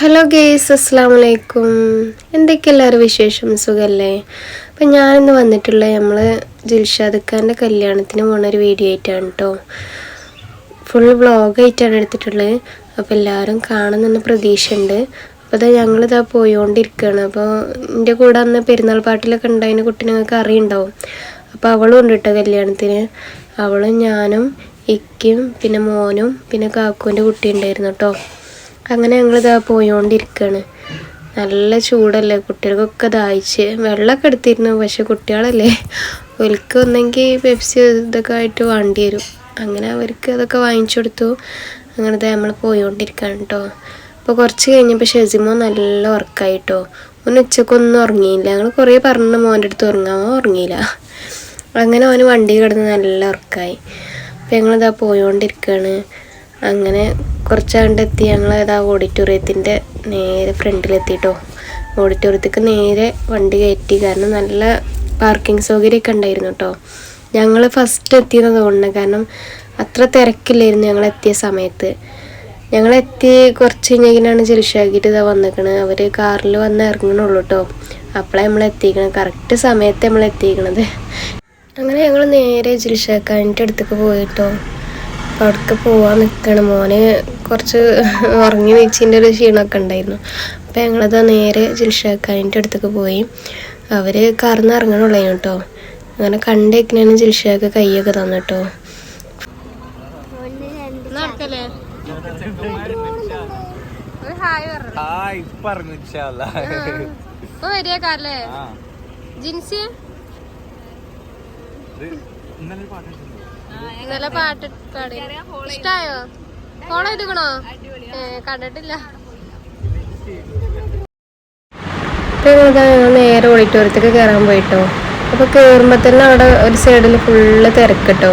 Hello guys അസ്സാം വലൈക്കും എന്തൊക്കെ എല്ലാവരും വിശേഷം? സുഖമല്ലേ അപ്പം ഞാനിന്ന് വന്നിട്ടുള്ള നമ്മൾ ജിൽഷാദ് ഖാന്റെ കല്യാണത്തിന് പോണ ഒരു വീഡിയോ ആയിട്ടാണ് കേട്ടോ ഫുൾ വ്ളോഗായിട്ടാണ് എടുത്തിട്ടുള്ളത്. അപ്പോൾ എല്ലാവരും കാണുന്നെന്ന് പ്രതീക്ഷയുണ്ട്. അപ്പോൾ അതാ ഞങ്ങളിതാ പോയോണ്ടിരിക്കുകയാണ് അപ്പോൾ എന്റെ കൂടെ അന്ന് പെരുന്നാൾ പാട്ടിലൊക്കെ ഉണ്ടായതിന് കുട്ടി നിങ്ങൾക്ക് അറിയുണ്ടാവും. അപ്പോൾ അവളും ഉണ്ട് കേട്ടോ കല്യാണത്തിന്. അവളും ഞാനും ഇക്കും പിന്നെ മോനും പിന്നെ കാക്കുവിന്റെ കുട്ടി ഉണ്ടായിരുന്നു കേട്ടോ അങ്ങനെ ഞങ്ങളിതാ പോയോണ്ടിരിക്കുകയാണ് നല്ല ചൂടല്ലേ കുട്ടികൾക്കൊക്കെ ദാഹിച്ച്. വെള്ളമൊക്കെ എടുത്തിരുന്നു പക്ഷെ കുട്ടികളല്ലേ ഒലിക്ക് ഒന്നെങ്കിൽ പെപ്സി ഇതൊക്കെ ആയിട്ട് വേണ്ടി വരും. അങ്ങനെ അവർക്ക് അതൊക്കെ വാങ്ങിച്ചു കൊടുത്തു. അങ്ങനെ ദാ നമ്മൾ പോയോണ്ടിരിക്കുകയാണ് കേട്ടോ അപ്പോൾ കുറച്ച് കഴിഞ്ഞപ്പോൾ ഷെസിമോ നല്ല ഉറക്കായിട്ടോ. ഒന്ന് ഉച്ചക്കൊന്നും ഉറങ്ങിയില്ല. ഞങ്ങൾ കുറേ പറഞ്ഞു മോന്റെ അടുത്ത് ഉറങ്ങാൻ ഉറങ്ങിയില്ല. അങ്ങനെ അവന് വണ്ടി കിടന്ന് നല്ല ഉറക്കായി. അപ്പോൾ ഞങ്ങളിതാ പോയോണ്ടിരിക്കുകയാണ് അങ്ങനെ കുറച്ചാണ്ട് എത്തി. ഞങ്ങൾ ഏതാ ഓഡിറ്റോറിയത്തിന്റെ നേരെ ഫ്രണ്ടിലെത്തിട്ടോ. ഓഡിറ്റോറിയത്തേക്ക് നേരെ വണ്ടി കയറ്റി. കാരണം നല്ല പാർക്കിംഗ് സൗകര്യമൊക്കെ ഉണ്ടായിരുന്നു കേട്ടോ ഞങ്ങൾ ഫസ്റ്റ് എത്തിയെന്ന് തോന്നുന്നു. കാരണം അത്ര തിരക്കില്ലായിരുന്നു ഞങ്ങൾ എത്തിയ സമയത്ത്. ഞങ്ങൾ എത്തി കുറച്ച് കഴിഞ്ഞാണ് ജലിഷാക്കിയിട്ട് ഇതാ വന്നേക്കണ്. അവർ കാറിൽ വന്ന് ഇറങ്ങണുള്ളൂ കേട്ടോ അപ്പോഴാണ് നമ്മൾ എത്തിക്കണത്. കറക്റ്റ് സമയത്ത് നമ്മൾ എത്തിക്കണത്. അങ്ങനെ ഞങ്ങൾ നേരെ ജിൽഷാക്കാന്റെ അടുത്തേക്ക് പോയിട്ടോ അപ്പോൾ അവിടേക്ക് പോവാൻ നിൽക്കണം മോന് കുറച്ച് ഉറങ്ങി വെച്ചിന്റെ ഒരു ക്ഷീണമൊക്കെ ഉണ്ടായിരുന്നു. അപ്പോൾ ഞങ്ങളത് നേരെ ജിൽഷാക്കാനിന്റെ അടുത്തേക്ക് പോയി. അവർ കറന്ന് ഇറങ്ങണുള്ളൂ കേട്ടോ അങ്ങനെ കണ്ടേക്കിനാണ് ജിൽഷാക്ക് കൈയൊക്കെ തന്നിട്ടോ ഹായ് പറഞ്ഞു. ജിൻസി? ഇന്നലെ പാട്ട് കേട്ടിട്ടുണ്ടോ? ഇന്നലെ പാട്ട് പാടി. ഇഷ്ടായോ? ഫോളോ ചെയ്തിക്കണോ? കണ്ടിട്ടില്ല. നേരെ ഓഡിറ്റോറിയത്തേക്ക് കയറാൻ പോയിട്ടോ. അപ്പോൾ കയറുമ്പോൾ തന്നെ അവിടെ ഒരു സൈഡിൽ ഫുള്ള് തിരക്കിട്ടോ.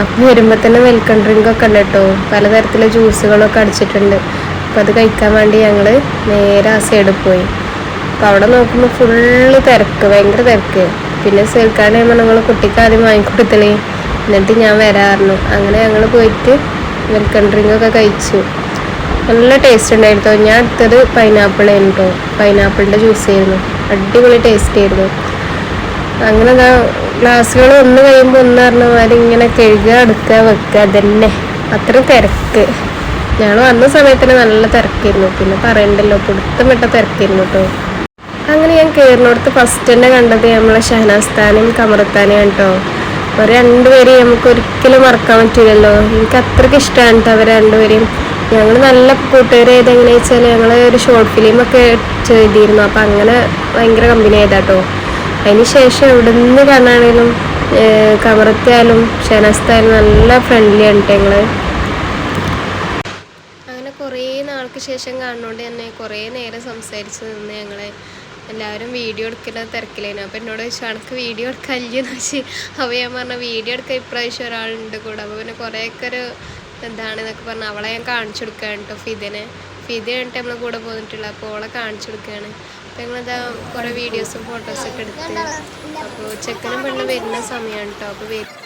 അപ്പോൾ വരുമ്പോൾ തന്നെ വെൽക്കം ഡ്രിങ്ക് ഒക്കെ ഉണ്ട് കേട്ടോ. പലതരത്തിലെ ജ്യൂസുകളൊക്കെ അടിച്ചിട്ടുണ്ട്. അപ്പോൾ അത് കഴിക്കാൻ വേണ്ടി ഞങ്ങൾ നേരെ ആ സൈഡിൽ പോയി. അപ്പോൾ അവിടെ നോക്കുമ്പോൾ ഫുള്ള് തിരക്ക് ഭയങ്കര തിരക്ക്. പിന്നെ സേൽക്കാനെ ഞങ്ങൾ കുട്ടിക്ക് ആദ്യം വാങ്ങിക്കൊടുത്തണേ. എന്നിട്ട് ഞാൻ വരാറുന്നു അങ്ങനെ ഞങ്ങൾ പോയിട്ട് വെൽക്കം ഡ്രിങ്ക് ഒക്കെ കഴിച്ചു. നല്ല ടേസ്റ്റ് ഉണ്ടായിരുന്നു. ഞാൻ എടുത്തത് പൈനാപ്പിൾ ആയിരുന്നു കേട്ടോ പൈനാപ്പിളിന്റെ ജ്യൂസ് ആയിരുന്നു. അടിപൊളി ടേസ്റ്റ് ആയിരുന്നു. അങ്ങനെ ഗ്ലാസ്സുകൾ ഒന്ന് കഴിയുമ്പോൾ ഒന്ന് പറഞ്ഞ ഇങ്ങനെ കഴുകുക അടുക്കുക വെക്കുക അതന്നെ. അത്ര തിരക്ക്. ഞങ്ങൾ വന്ന സമയത്തിന് നല്ല തിരക്കായിരുന്നു. പിന്നെ പറയണ്ടല്ലോ പിടുത്തം വിട്ട തിരക്കായിരുന്നു കേട്ടോ അങ്ങനെ ഞാൻ കയറിനോടത്ത് ഫസ്റ്റ് തന്നെ കണ്ടത് നമ്മളെ ഷഹനാസ്ഥാനും കമറത്താനെയാണ് കേട്ടോ അവർ രണ്ടുപേരെയും നമുക്ക് ഒരിക്കലും മറക്കാൻ പറ്റില്ലല്ലോ. എനിക്ക് അത്രയ്ക്ക് ഇഷ്ടമാണ് കേട്ടോ അവർ രണ്ടുപേരെയും. ഞങ്ങൾ നല്ല കൂട്ടുകാരായത് എങ്ങനെയാ വെച്ചാൽ ഞങ്ങൾ ഒരു ഷോർട്ട് ഫിലിമൊക്കെ ചെയ്തിരുന്നു അപ്പം അങ്ങനെ ഭയങ്കര കമ്പനി ആയതാട്ടോ അതിന് ശേഷം എവിടെ നിന്ന് കാണാണേലും കമറത്തായാലും ഷഹനാസ്ഥായാലും നല്ല ഫ്രണ്ട്ലി ആണ് ഞങ്ങൾ അങ്ങനെ കുറേ നാൾക്ക് ശേഷം കാണുന്നതുകൊണ്ട് തന്നെ കുറേ നേരം സംസാരിച്ച് നിന്ന് ഞങ്ങളെ എല്ലാവരും വീഡിയോ എടുക്കുന്ന തിരക്കിലേനു അപ്പോൾ എന്നോട് ചോദിച്ചു അനക്ക് വീഡിയോ എടുക്കാനില്ലെന്ന് വെച്ച് അപ്പോൾ ഞാൻ പറഞ്ഞ വീഡിയോ എടുക്കാൻ ഇപ്രാവശ്യം ഒരാളുണ്ട് കൂടെ. അപ്പോൾ പിന്നെ കുറേയൊക്കെ ഒരു എന്താണ് എന്നൊക്കെ പറഞ്ഞു. അവളെ ഞാൻ കാണിച്ചു കൊടുക്കുകയാണ് കേട്ടോ ഫിദിനെ. ഫിദ കഴിഞ്ഞിട്ട് നമ്മളെ കൂടെ പോന്നിട്ടുള്ള അപ്പോൾ അവളെ കാണിച്ചു കൊടുക്കുകയാണ് അപ്പോൾ ഞങ്ങളിതാ കുറേ വീഡിയോസും ഫോട്ടോസൊക്കെ എടുത്ത് അപ്പോൾ ചെക്കനും പെണ്ണും വരുന്ന സമയമാണ് കേട്ടോ അപ്പോൾ വരും